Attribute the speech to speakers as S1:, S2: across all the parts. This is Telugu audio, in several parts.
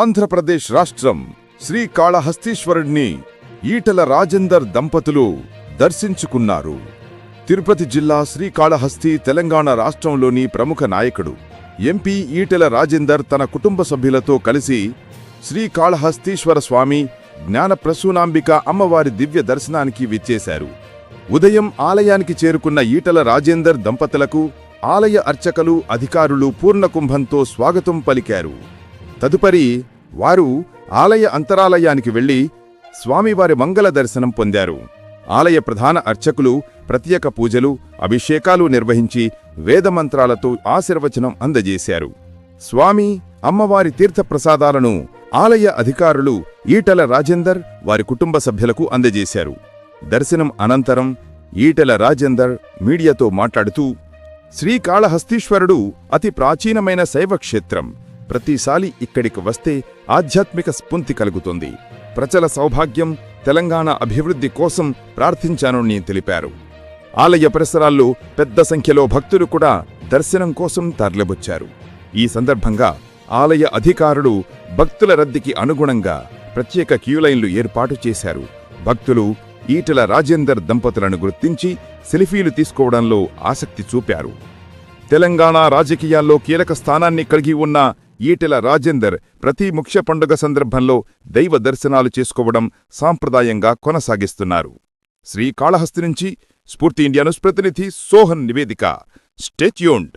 S1: ఆంధ్రప్రదేశ్ రాష్ట్రం శ్రీకాళహస్తీశ్వరుడిని ఈటల రాజేందర్ దంపతులు దర్శించుకున్నారు. తిరుపతి జిల్లా శ్రీకాళహస్తి తెలంగాణ రాష్ట్రంలోని ప్రముఖ నాయకుడు ఎంపీ ఈటెల రాజేందర్ తన కుటుంబ సభ్యులతో కలిసి శ్రీకాళహస్తీశ్వర స్వామి జ్ఞానప్రసూనాంబిక అమ్మవారి దివ్య దర్శనానికి విచ్చేశారు. ఉదయం ఆలయానికి చేరుకున్న ఈటల రాజేందర్ దంపతులకు ఆలయ అర్చకలు అధికారులు పూర్ణకుంభంతో స్వాగతం పలికారు. తదుపరి వారు ఆలయ అంతరాలయానికి వెళ్ళి స్వామివారి మంగళ దర్శనం పొందారు. ఆలయ ప్రధాన అర్చకులు ప్రత్యేక పూజలు అభిషేకాలు నిర్వహించి వేదమంత్రాలతో ఆశీర్వచనం అందజేశారు. స్వామి అమ్మవారి తీర్థప్రసాదాలను ఆలయ అధికారులు ఈటల రాజేందర్ వారి కుటుంబ సభ్యులకు అందజేశారు. దర్శనం అనంతరం ఈటెల రాజేందర్ మీడియాతో మాట్లాడుతూ శ్రీకాళహస్తీశ్వరుడు అతి ప్రాచీనమైన శైవ క్షేత్రం ప్రతిసారి ఇక్కడికి వస్తే ఆధ్యాత్మిక స్ఫూర్తి కలుగుతుంది. ప్రజల సౌభాగ్యం తెలంగాణ అభివృద్ధి కోసం ప్రార్థించానని తెలిపారు. ఆలయ పరిసరాల్లో పెద్ద సంఖ్యలో భక్తులు కూడా దర్శనం కోసం తరలివచ్చారు. ఈ సందర్భంగా ఆలయ అధికారులు భక్తుల రద్దీకి అనుగుణంగా ప్రత్యేక క్యూలైన్లు ఏర్పాటు చేశారు. భక్తులు ఈటల రాజేందర్ దంపతులను గుర్తించి సెల్ఫీలు తీసుకోవడంలో ఆసక్తి చూపారు. తెలంగాణ రాజకీయాల్లో కీలక స్థానాన్ని కలిగి ఉన్న ఈటెల రాజేందర్ ప్రతి ముఖ్య పండుగ సందర్భంలో దైవ దర్శనాలు చేసుకోవడం సాంప్రదాయంగా కొనసాగిస్తున్నారు. శ్రీకాళహస్తి నుంచి స్ఫూర్తి ఇండియా న్యూస్ ప్రతినిధి సోహన్ నివేదిక. స్టేట్యూన్డ్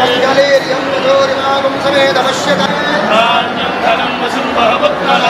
S2: सुकृत्ते
S3: गलेरियं रजोरिमागुं समेतमश्यत
S2: धान्यं धनं वसुं बहुपुत्रलाभं
S3: शतसहस्रं